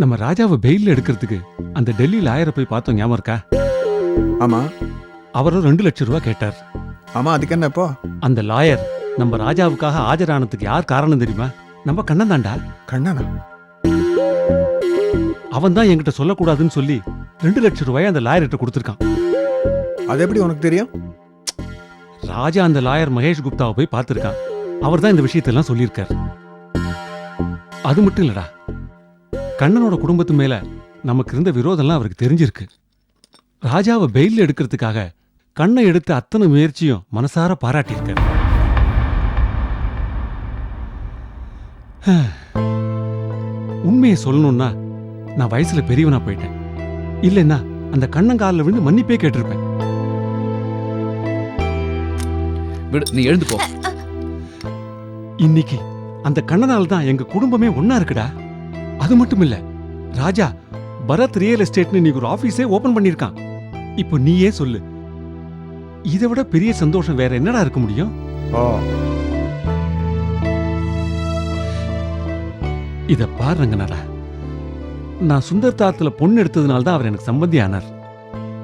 நம்ம ராஜாவை பெயில் எடுக்கிறதுக்கு அந்த டெல்லி லாயரை போய் பார்த்தோம். ஞாபகம் இருக்கா? ஆமா. அவரும் ரெண்டு லட்சம் ரூபாய் கேட்டார். ஆமா அதுக்கு என்ன இப்போ? அந்த லாயர் நம்ம ராஜாவுக்காக ஆஜரானதுக்கு யார் காரணம் தெரியுமா? நம்ம கண்ணன் தாண்டா கண்ணனா? அவன் தான் என்கிட்ட சொல்லக்கூடாதுன்னு சொல்லி ரெண்டு லட்சம் ரூபாய் அந்த லாயர்கிட்ட கொடுத்துருக்கான். அது எப்படி உனக்கு தெரியும்? ராஜா அந்த லாயர் மகேஷ் குப்தாவை போய் பார்த்திருக்கான். அவர் தான் இந்த விஷயத்தெல்லாம் சொல்லியிருக்கார். அது மட்டும் இல்லடா. கண்ணனோட குடும்பத்து மேல நமக்கு இருந்த விரோதம்லாம் அவருக்கு தெரிஞ்சிருக்கு. ராஜாவை பெயில் எடுக்கிறதுக்காக கண்ணை எடுத்த அத்தனை முயற்சியும் மனசார பாராட்டியிருக்காரு. உண்மையை சொல்லணும்னா நான் வயசுல பெரியவனா போயிட்டேன். இல்லைன்னா அந்த கண்ணங்காலில் விழுந்து மன்னிப்பே கேட்டிருப்பேன். விடு நீ எழுந்து போ. இன்னைக்கு அந்த கண்ணனால தான் எங்க குடும்பமே ஒண்ணா இருக்குடா. அது மட்டும் இல்ல ராஜா பரத் ரியல் எஸ்டேட்னு இன்னைக்கு ஒரு ஆபீஸே ஓபன் பண்ணிருக்கான் இப்போ நீயே சொல்லு. இதை விட பெரிய சந்தோஷம் வேற என்னடா இருக்க முடியும்? இத பாரு ரங்கநாதா. நான் சுந்தர் தாத்துல பொண்ணு எடுத்ததுனால தான் அவர் எனக்கு சம்பந்தி ஆனார்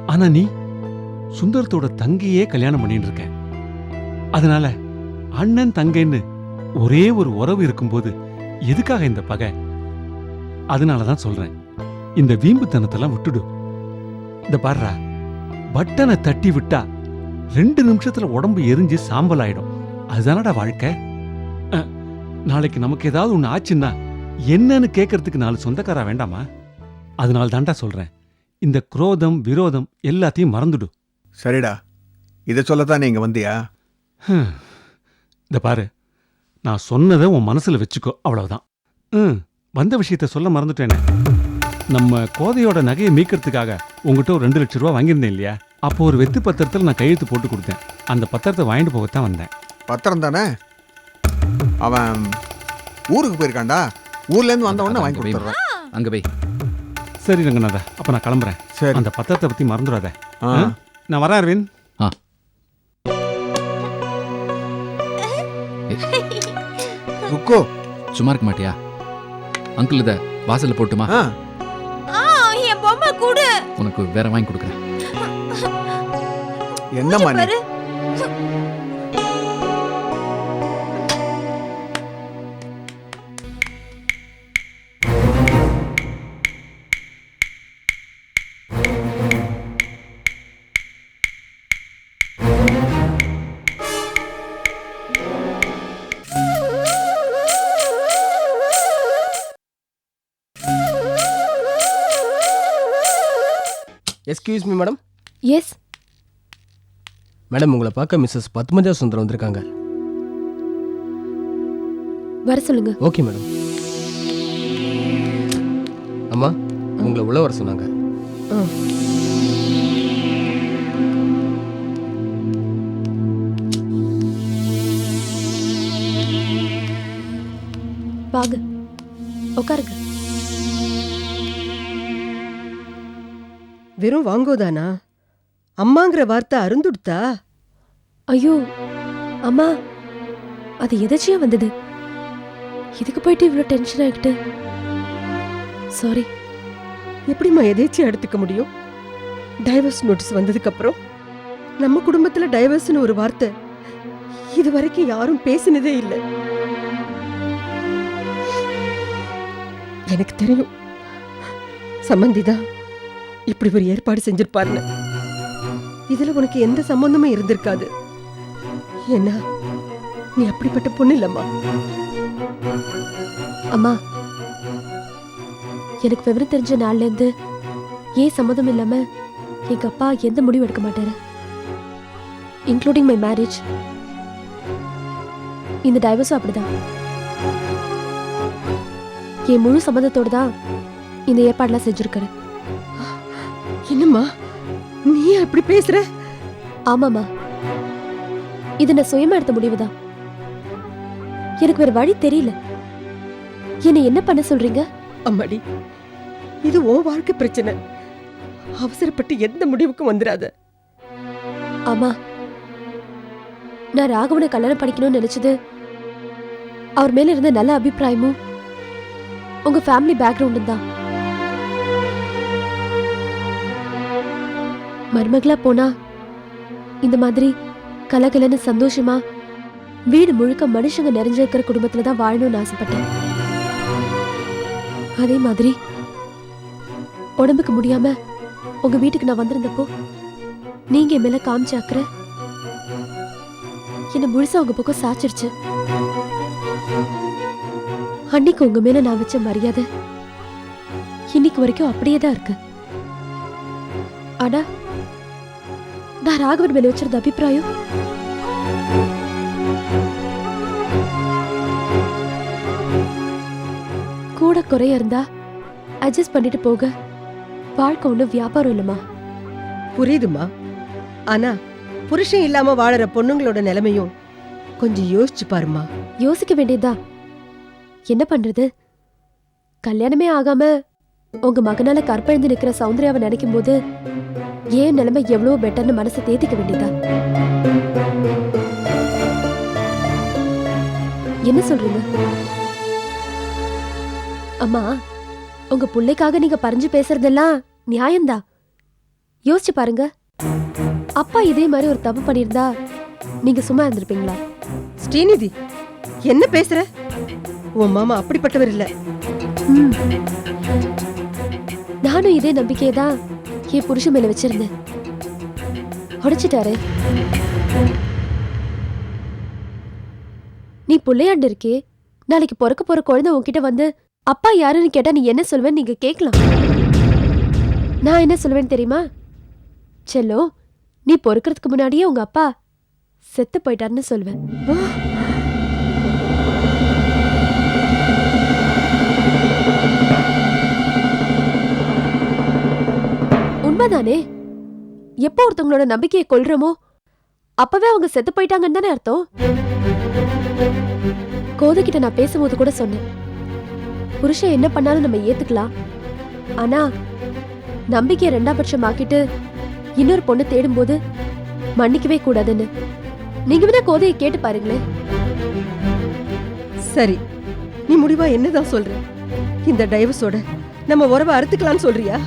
ஆனா நீ சுந்தரத்தோட தங்கையே கல்யாணம் பண்ணிட்டு இருக்க அதனால அண்ணன் தங்கைன்னு ஒரே ஒரு உறவு இருக்கும்போது எதுக்காக இந்த பகை? அதனால தான் சொல்றேன். இந்த வீம்புத்தனத்தெல்லாம் விட்டுடு. இந்த பாருடா பட்டனை தட்டி விட்டா ரெண்டு நிமிஷத்துல உடம்பு எரிஞ்சு சாம்பல் ஆயிடும் அதுதானடா வாழ்க்கை? நாளைக்கு நமக்கு ஏதாவது ஒண்ணு ஆச்சுன்னா என்னன்னு கேட்கறதுக்கு நாலு சொந்தக்காரா வேண்டாமா? அதனால தான்டா சொல்றேன். இந்த குரோதம் விரோதம் எல்லாத்தையும் மறந்துடு. சரிடா. இதை சொல்லத்தான் நீங்க வந்தியா. இந்த பாரு நான் சொன்னதை உன் மனசுல வச்சுக்கோ அவ்வளவுதான். ம். வந்த விஷயத்த சொல்ல மறந்துட்டேனே. நம்ம கோதையோட நகையை மீட்கிறதுக்காக உங்ககிட்ட ஒரு ரெண்டு லட்சம் ரூபா வாங்கியிருந்தேன் இல்லையா? அப்போ ஒரு வெத்து பத்திரத்தில் நான் கையெழுத்து போட்டு கொடுத்தேன். அந்த பத்திரத்தை வாங்கிட்டு போகத்தான் வந்தேன். பத்திரம் தானே? அவன் ஊருக்கு போயிருக்கான்டா. ஊர்ல இருந்து வந்த உடனே வாங்கி. கொடுத்துட்றேன். அங்க வை சரி ரங்கநாதா அப்ப நான் கிளம்புறேன். சரி. அந்த பத்திரத்தை பத்தி மறந்துடாத. ஆ. ஆ? நான் வரேன் அரவிந்த். ருக்கு சும்மா இருக்க மாட்டியா? அங்கிள் இத வாசல்ல போட்டுமா? என் பொம்மை கூடு. உனக்கு வேற வாங்கி கொடுக்குறேன். என்னம்மா நீ? Excuse me madam yes madam உங்களை பார்க்க மிஸ்ஸஸ் பத்மஜா சுந்தரம் வந்திருக்காங்க. வர சொல்லுங்க. ஓகே மேடம் அம்மா உங்களை உள்ள வர சொன்னாங்க. வாங்க. உட்காருங்க. வெறும் வாங்கோதானா? அம்மாங்கிற வார்த்தை அருந்துடுத்தா? ஐயோ அம்மா அது எதாச்சியா வந்தது? இதுக்கு போயிட்டு இவ்வளோ டென்ஷன் ஆகிட்டு சாரி எப்படிம்மா எதேச்சும் எடுத்துக்க முடியும்? டைவர்ஸ் நோட்டீஸ் வந்ததுக்கு அப்புறம் நம்ம குடும்பத்துல டைவர்ஸ்னு ஒரு வார்த்தை இது வரைக்கும் யாரும் பேசினதே இல்லை. எனக்கு தெரியும். சம்மந்தி தான் இப்படி ஒரு ஏற்பாடு செஞ்சிருப்பாருன்னு. இதுல உனக்கு எந்த சம்பந்தமும் இருந்திருக்காது. ஏன்னா நீ அப்படிப்பட்ட பொண்ணு இல்லம்மா. அம்மா எனக்கு விவரம் தெரிஞ்ச நாள்ல இருந்து ஏன் சம்மதம் இல்லாம எங்க அப்பா எந்த முடிவு எடுக்க மாட்டாரு? இன்க்ளூடிங் மை மேரேஜ் இந்த டைவர்ஸும் அப்படிதான். என் முழு சம்மதத்தோடு தான் இந்த ஏற்பாடெல்லாம் செஞ்சிருக்காரு. என்னம்மா? நீ ஏன் இப்படி பேசுற? ஆமாமா இது நான் சுயமா எடுத்த முடிவுதான். எனக்கு வேற வழி தெரியல. என்னை என்ன பண்ண சொல்றீங்க? அம்மாடி இது ஓ வாழ்க்கை பிரச்சனை. அவசரப்பட்டு எந்த முடிவுக்கும் வந்துடாத ஆமா. நான் ராகவனை கல்யாணம் பண்ணிக்கணும்னு நினைச்சது. அவர் மேல இருந்த நல்ல அபிப்பிராயமும் உங்க ஃபேமிலி பேக்ரவுண்டும் தான். மருமகளா போனா இந்த மாதிரி கலகலன்னு சந்தோஷமா வீடு முழுக்க மனுஷங்க நிறைஞ்சிருக்கிற குடும்பத்துல தான் வாழணும்னு ஆசைப்பட்டேன். அதே மாதிரி உடம்புக்கு முடியாம உங்க வீட்டுக்கு நான் வந்திருந்தப்போ நீங்க என் மேல காமிச்ச அக்கறை. என்ன முழுசா உங்க பக்கம் சாச்சிருச்சு. அன்னைக்கு உங்க மேல நான் வச்ச மரியாதை இன்னைக்கு வரைக்கும் அப்படியே தான் இருக்கு. ஆனா நான் ராகவன் மேல வச்சிருந்த அபிப்பிராயம் கூட குறைய இருந்தா அட்ஜஸ்ட் பண்ணிட்டு போக வாழ்க்கை ஒன்றும் வியாபாரம் இல்லைம்மா புரியுதுமா ஆனா புருஷன் இல்லாம வாழற பொண்ணுங்களோட நிலைமையும் கொஞ்சம் யோசிச்சு பாருமா யோசிக்க வேண்டியதா என்ன பண்றது கல்யாணமே ஆகாம உங்க மகனால கற்பழிந்து நிக்கிற சௌந்தர்யாவை நினைக்கும் போது ஏன் நிலைமை எவ்வளவு பெட்டர்னு மனசை தேத்திக்க வேண்டியதா? என்ன சொல்றீங்க? அம்மா உங்க பிள்ளைக்காக நீங்க பறிஞ்சு பேசுறதெல்லாம் நியாயம்தான் யோசிச்சு பாருங்க. அப்பா இதே மாதிரி ஒரு தப்பு பண்ணியிருந்தா நீங்க சும்மா இருந்திருப்பீங்களா? ஸ்ரீநிதி என்ன பேசுற? உன் மாமா அப்படிப்பட்டவர் இல்ல. நானும் இதே நம்பிக்கையை தான் என் புருஷன் மேல வச்சிருந்தேன் உடைச்சிட்டாரு நீ பிள்ளையாண்டு இருக்கே. நாளைக்கு பிறக்க போற குழந்தை உன்கிட்ட வந்து அப்பா யாருன்னு கேட்டா நீ என்ன சொல்வேன்னு நீங்க கேட்கலாம். நான் என்ன சொல்வேன்னு தெரியுமா? செல்லோ நீ பொறுக்கிறதுக்கு முன்னாடியே உங்க அப்பா செத்து போயிட்டாருன்னு சொல்வேன். உண்மைதானே எப்போ ஒருத்தவங்களோட நம்பிக்கையை கொல்றோமோ அப்பவே அவங்க செத்து போயிட்டாங்கன்னு தானே அர்த்தம்? கோதைக்கிட்ட நான் பேசும்போது கூட சொன்னேன். புருஷன் என்ன பண்ணாலும் நம்ம ஏத்துக்கலாம். ஆனா நம்பிக்கையை ரெண்டாம் பட்சம் ஆக்கிட்டு இன்னொரு பொண்ணு தேடும்போது மன்னிக்கவே கூடாதுன்னு. நீங்க வேணா கோதையை கேட்டு பாருங்களேன். சரி நீ முடிவா என்னதான் சொல்ற? இந்த டைவர்ஸோட நம்ம உறவை அறுத்துக்கலாம்னு சொல்றியா?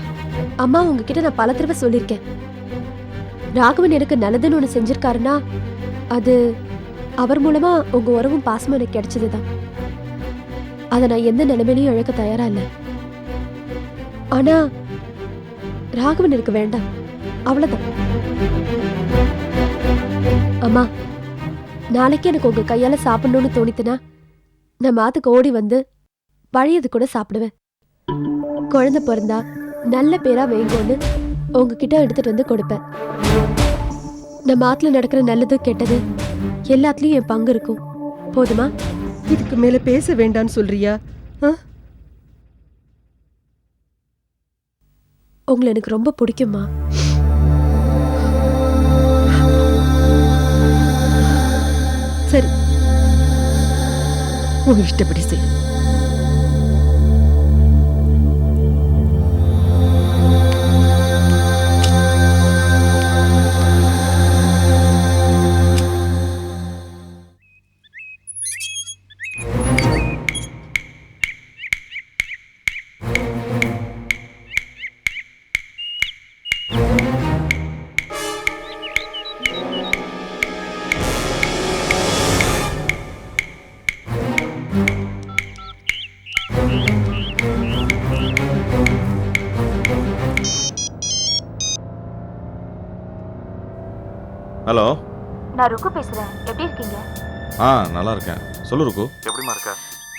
அம்மா உங்ககிட்ட நான் பல தடவை சொல்லியிருக்கேன் ராகவன் எனக்கு நல்லதுன்னு ஒன்று செஞ்சிருக்காருன்னா அது அவர் மூலமா உங்க உறவும் பாசமும் எனக்கு கிடைச்சதுதான். அதை நான் எந்த நிலைமையிலையும் இழக்க தயாரா இல்லை. ஆனா ராகவன் எனக்கு வேண்டாம். அவ்வளவுதான். அம்மா நாளைக்கு எனக்கு உங்க கையால சாப்பிடணும்னு தோணித்துனா நான் மாத்துக்கு ஓடி வந்து பழையது கூட சாப்பிடுவேன். குழந்தை பிறந்தா நல்ல பேரா வைங்கோன்னு உங்ககிட்ட எடுத்துட்டு வந்து கொடுப்பேன். நம்ம ஆத்துல நடக்கிற நல்லது கெட்டது எல்லாத்துலயும் என் பங்கு இருக்கும். போதுமா? இதுக்கு மேல பேச வேண்டாம்னு சொல்றியா? ஆ? உங்களை எனக்கு ரொம்ப பிடிக்குமா சரி. உன் இஷ்டப்படி செய். ஹலோ. நான் ருக்கு பேசுறேன். எப்படி இருக்கீங்க? ஆ நல்லா இருக்கேன். சொல்லு ருக்கு. எப்படிமா இருக்க?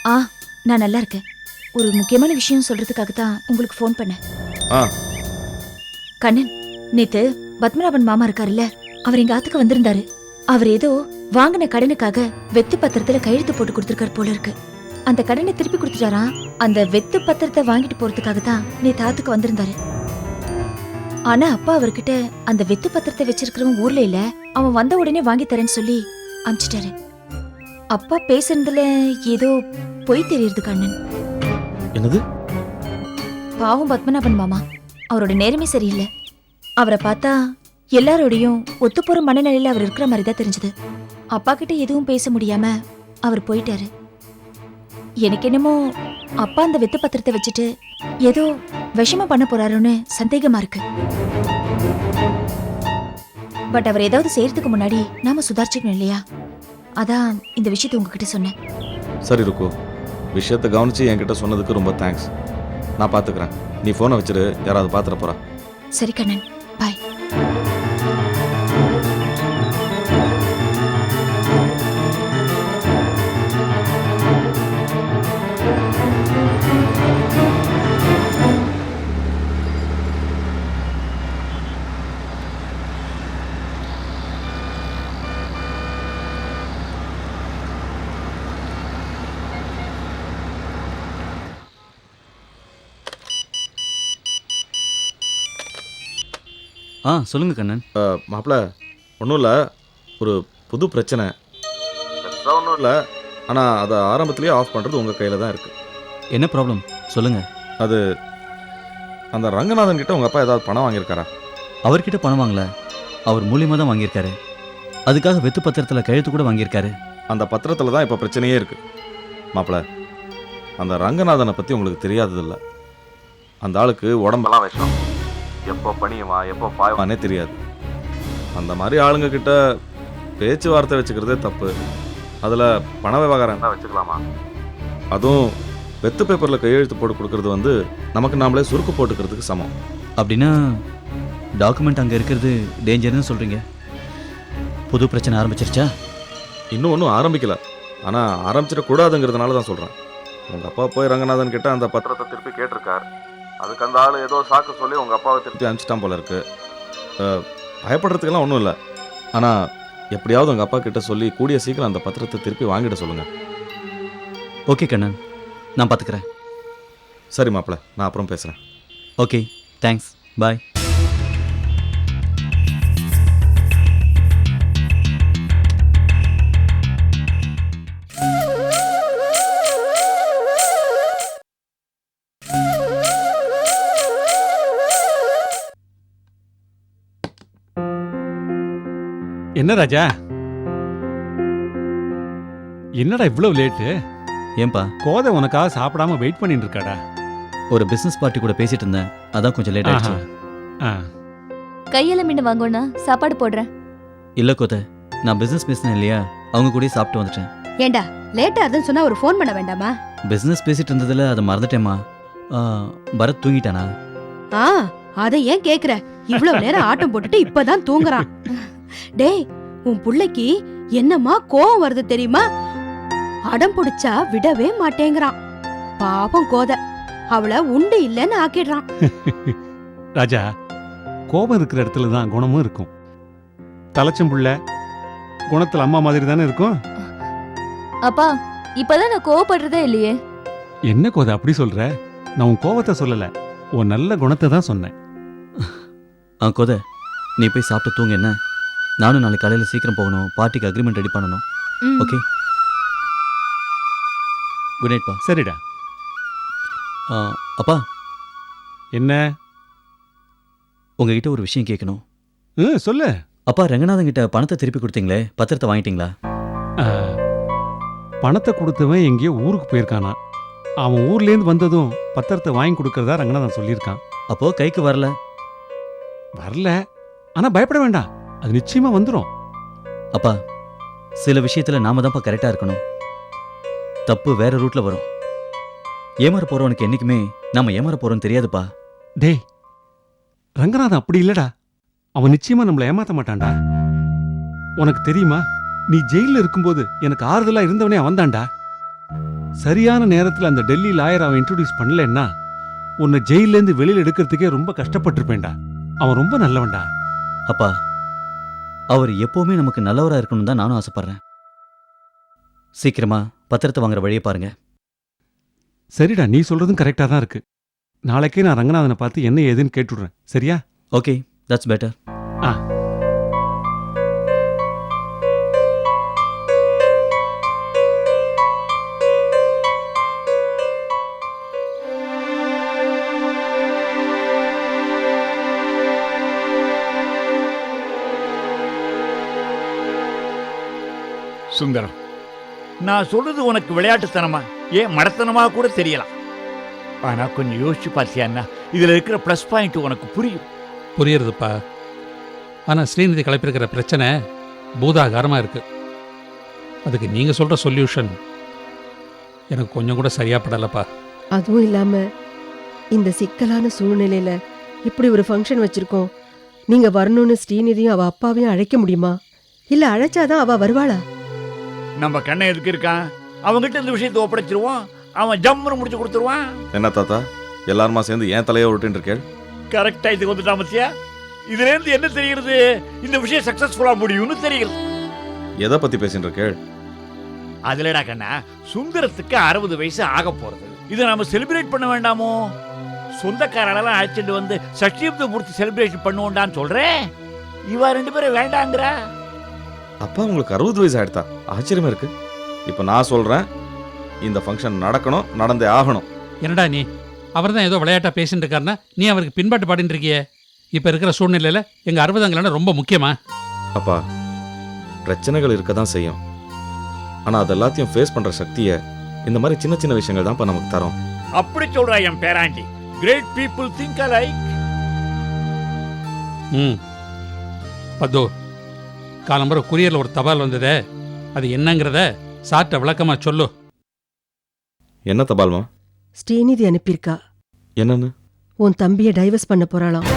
ஆ நான் நல்லா இருக்கேன். ஒரு முக்கியமான விஷயம் சொல்றதுக்காக தான் உங்களுக்கு ஃபோன் பண்ணேன். ஆ. கண்ணன் நேத்து பத்மநாபன் மாமா இருக்காருல்ல அவர் எங்க ஆத்துக்கு வந்திருந்தாரு. அவர் ஏதோ வாங்கின கடனுக்காக வெத்து பத்திரத்துல கையெழுத்து போட்டு கொடுத்திருக்காரு போல இருக்கு. அந்த கடனை திருப்பி கொடுத்துட்டாராம். அந்த வெத்து பத்திரத்தை வாங்கிட்டு போறதுக்காக தான் நேத்து ஆத்துக்கு வந்திருந்தாரு. ஆனா அப்பா அவர்கிட்ட அந்த வெத்து பத்திரத்தை வச்சிருக்கிறவன் ஊர்ல இல்ல அவன் வந்த உடனே வாங்கி தரேன்னு சொல்லி அனுப்பிச்சிட்டாரு. அப்பா பேசுனதுல ஏதோ பொய் தெரியுது கண்ணன். என்னது? பாவம் பத்மநாபன் மாமா. அவரோட நேரமே சரியில்லை. அவரை பார்த்தா எல்லாரோடையும் ஒத்துப்போற மனநிலையில அவர் இருக்கிற மாதிரி தான் தெரிஞ்சது. அப்பா கிட்ட எதுவும் பேச முடியாம அவர் போயிட்டாரு. எனக்கு என்னமோ அப்பா அந்த வித்து பத்திரத்தை வச்சுட்டு ஏதோ விஷமா பண்ண போறாருன்னு சந்தேகமா இருக்கு. பட் அவர் ஏதாவது செய்யறதுக்கு முன்னாடி நாம சுதாரிச்சுக்கணும் இல்லையா? அதான் இந்த விஷயத்தை உங்ககிட்ட சொன்னேன். சரி ருக்கு. விஷயத்தை கவனிச்சு என்கிட்ட சொன்னதுக்கு ரொம்ப தேங்க்ஸ் நான் பார்த்துக்கிறேன் நீ ஃபோனை வச்சிரு. யாராவது பார்த்துட போறா. சரி கண்ணன். பாய் ஆ சொல்லுங்க கண்ணன். மாப்பிள்ள ஒன்றும் இல்லை ஒரு புது பிரச்சனை. ஒன்றும் இல்லை ஆனால் அதை ஆரம்பத்திலேயே ஆஃப் பண்ணுறது உங்கள் கையில் தான் இருக்குது என்ன ப்ராப்ளம் சொல்லுங்க. அந்த ரங்கநாதன் கிட்ட உங்கள் அப்பா ஏதாவது பணம் வாங்கியிருக்காரா? அவர்கிட்ட பணம் வாங்கல. அவர் மூலியமா தான் வாங்கியிருக்காரு. அதுக்காக வெத்து பத்திரத்தில் கையெழுத்து கூட வாங்கியிருக்காரு. அந்த பத்திரத்தில் தான் இப்போ பிரச்சனையே இருக்குது மாப்பிள்ள அந்த ரங்கநாதனை பற்றி உங்களுக்கு தெரியாததில்ல. அந்த ஆளுக்கு உடம்பெல்லாம் விஷம். எப்போ பணியுமா எப்போ பாய்வானே தெரியாது. அந்த மாதிரி ஆளுங்க கிட்ட பேச்சுவார்த்தை வச்சுக்கிறதே தப்பு. அதில் பண விவகாரம். தான் வச்சுக்கலாமா? அதுவும் வெத்து பேப்பரில் கையெழுத்து போட்டு கொடுக்கறது வந்து நமக்கு நாமளே சுருக்கு போட்டுக்கிறதுக்கு சமம். அப்படின்னா டாக்குமெண்ட் அங்கே இருக்கிறது டேஞ்சர்னு சொல்றீங்க. புது பிரச்சனை ஆரம்பிச்சிருச்சா? இன்னும் ஒன்றும் ஆரம்பிக்கல. ஆனால் ஆரம்பிச்சிடக்கூடாதுங்கிறதுனால தான் சொல்கிறேன் உங்கள் அப்பா போய் ரங்கநாதன் கிட்ட அந்த பத்திரத்தை திருப்பி கேட்டிருக்கார். அதுக்கு அந்த ஆள் ஏதோ சாக்கு சொல்லி உங்கள் அப்பாவை திருப்பி அனுப்பிச்சிட்டான் போல இருக்கு. அஹ், பயப்படுறதுக்கெல்லாம் ஒன்றும் இல்லை. ஆனால் எப்படியாவது உங்கள் அப்பா கிட்ட சொல்லி கூடிய சீக்கிரம் அந்த பத்திரத்தை திருப்பி வாங்கிட சொல்லுங்கள் ஓகே கண்ணன். நான் பார்த்துக்கிறேன் சரி மாப்பிள்ள நான் அப்புறம் பேசுகிறேன் ஓகே தேங்க்ஸ் பாய் என்ன ராஜா? என்னடா இவ்வளவு லேட்டு ஏன்பா? கோதை உனக்காக சாப்பிடாம வெயிட் பண்ணிட்டு இருக்காடா ஒரு பிசினஸ் பார்ட்டி கூட பேசிட்டு இருந்தேன். அதான் கொஞ்சம் லேட் ஆயிடுச்சு. ஆ. கையில மீன் வாங்கோண்ணா. சாப்பாடு போடுறேன். இல்ல கோத நான் பிசினஸ் பேசினேன் இல்லையா? அவங்க கூட சாப்பிட்டு வந்துட்டேன். ஏண்டா லேட்டா அதுன்னு சொன்னா ஒரு ஃபோன் பண்ண வேண்டாமா? பிசினஸ் பேசிட்டு இருந்ததுல அதை மறந்துட்டேம்மா. ஆ, பரத் தூங்கிட்டானா? ஆ அத ஏன் கேக்குற? இவ்வளவு நேரம் ஆட்டம் போட்டுட்டு இப்பதான் தூங்குறான். டேய் உன் புள்ளைக்கு என்னம்மா கோவம் வருது தெரியுமா? அடம் பிடிச்சா விடவே மாட்டேங்கிறான். பாவம் கோத. அவளை உண்டு இல்லைன்னு ஆக்கிடுறான். ராஜா கோபம் இருக்கிற இடத்துல தான் குணமும் இருக்கும். தலைச்சம்புள்ள குணத்துல அம்மா மாதிரி தானே இருக்கும்? அப்பா இப்பதான் நான் கோவப்படுறதே இல்லையே. என்ன கோதை அப்படி சொல்ற? நான் உன் கோபத்தை சொல்லல. உன் நல்ல குணத்தை தான் சொன்னேன். ஆ கோத நீ போய் சாப்பிட்டு தூங்க என்ன? நானும் நாளைக்கு காலையில் சீக்கிரம் போகணும். பார்ட்டிக்கு அக்ரிமெண்ட் ரெடி பண்ணணும். ஓகே குட் நைட் பா சரிடா. ஆ, அப்பா. என்ன? உங்ககிட்ட ஒரு விஷயம் கேட்கணும் ம், சொல்லு. அப்பா ரங்கநாதன் கிட்ட பணத்தை திருப்பி கொடுத்தீங்களே? பத்திரத்தை வாங்கிட்டீங்களா? ஆ, பணத்தை கொடுத்தவன் எங்கேயோ ஊருக்கு போயிருக்கானா? அவன் ஊர்லேருந்து வந்ததும் பத்திரத்தை வாங்கி கொடுக்கறதா ரங்கநாதன் சொல்லியிருக்கான். அப்போ கைக்கு வரல? வரல. ஆனா பயப்பட வேண்டாம். அது நிச்சயமா வந்துடும் அப்பா சில விஷயத்துல நாம தான்ப்பா கரெக்டா இருக்கணும். தப்பு வேற ரூட்ல வரும். ஏமாற போறவனுக்கு என்னைக்குமே நாம ஏமாற போறோம்னு தெரியாதுப்பா. டேய் ரங்கநாதன் அப்படி இல்லடா. அவன் நிச்சயமா நம்மளை ஏமாத்த மாட்டான்டா. உனக்கு தெரியுமா நீ ஜெயில இருக்கும்போது எனக்கு ஆறுதலா இருந்தவனே அவன்தான்டா. சரியான நேரத்துல அந்த டெல்லி லாயர் அவன் இன்ட்ரோடியூஸ் பண்ணலன்னா உன்னை ஜெயில இருந்து வெளியில எடுக்கிறதுக்கே ரொம்ப கஷ்டப்பட்டிருப்பேன்டா. அவன் ரொம்ப நல்லவன்டா. அப்பா அவர் எப்பவுமே நமக்கு நல்லவரா இருக்கணும் தான் நானும் ஆசைப்படுறேன். சீக்கிரமா பத்திரத்தை வாங்குற வழியை பாருங்க. சரிடா நீ சொல்றதும் கரெக்டா தான் இருக்கு. நாளைக்கே நான் ரங்கநாதனை பார்த்து என்ன ஏதுன்னு கேட்டுடுறேன். சரியா? ஓகே தட்ஸ் பெட்டர் ஆ. சுந்தரம். நான் சொல்றது உனக்கு விளையாட்டுத்தனமா? ஏன் மடத்தனமா கூட தெரியலாம் ஆனா கொஞ்சம் யோசிச்சு பார்த்தியான்னா இதுல இருக்கிற ப்ளஸ் பாயிண்ட் உனக்கு புரியும். புரியுறதுப்பா. ஆனால் ஸ்ரீநிதி கிளப்பியிருக்கிற பிரச்சனை பூதாகாரமாக இருக்கு. அதுக்கு நீங்கள் சொல்கிற சொல்யூஷன் எனக்கு கொஞ்சம் கூட சரியா படலப்பா. அதுவும் இல்லாம இந்த சிக்கலான சூழ்நிலையில இப்படி ஒரு ஃபங்க்ஷன் வச்சிருக்கோம். நீங்க வரணும்னு ஸ்ரீநிதியும் அவ அப்பாவையும் அழைக்க முடியுமா? இல்ல அழைச்சாதான் அவ வருவாளா? நம்ம கண்ணன் எதுக்கு இருக்கான் அவன்கிட்ட இந்த விஷயத்தை ஒப்படைச்சிருவோம். அவன் ஜம்முன்னு முடிச்சு கொடுத்துருவான். என்ன தாத்தா? எல்லாருமா சேர்ந்து ஏன் தலையை உருட்டுன்னு இருக்கேள் கரெக்டா இதுக்கு வந்துட்டான் மத்தியா இதுல இருந்து என்ன தெரிகிறது? இந்த விஷயம் சக்சஸ்ஃபுல்லா முடியும்னு தெரிகிறது எதை பத்தி பேசிட்டு இருக்கேள் அதுலடா கண்ணா சுந்தரத்துக்கு அறுபது வயசு ஆக போறது. இதை நம்ம செலிப்ரேட் பண்ண வேண்டாமோ? சொந்தக்காரெல்லாம் அழைச்சிட்டு வந்து சஷ்டியப்த பூர்த்தி செலிப்ரேஷன் பண்ணுவோண்டான்னு சொல்றேன் இவ ரெண்டு பேரும் வேண்டாங்கிறா? அப்பா உங்களுக்கு அறுபது வயசு ஆயிடுதா ஆச்சரியமா இருக்கு. இப்போ நான் சொல்றேன் இந்த ஃபங்க்ஷன் நடக்கணும் நடந்தே ஆகணும். என்னடா நீ? அவர் தான் ஏதோ விளையாட்டா பேசிட்டு இருக்காருன்னா நீ அவருக்கு பின்பாட்டு பாடிட்டு இருக்கியே. இப்போ இருக்கிற சூழ்நிலையில் எங்கள் அறுபதாங்களான ரொம்ப முக்கியமா? அப்பா பிரச்சனைகள் இருக்க தான் செய்யும். ஆனால் அது எல்லாத்தையும் ஃபேஸ் பண்ணுற சக்தியை இந்த மாதிரி சின்ன சின்ன விஷயங்கள் தான்ப்பா நமக்கு தரோம். அப்படி சொல்றா என் பேராண்டி. கிரேட் பீப்புள் திங்க் அலைக் ம். பத்தோ. காலம்பரம் குரியரில் ஒரு தபால் வந்ததே. அது என்னங்கிறத சார்ட்ட விளக்கமாக சொல்லு. என்ன தபால்மா ஸ்ரீநிதி அனுப்பியிருக்கா. என்னன்னு? உன் தம்பியை டைவர்ஸ் பண்ண போறாளாம்.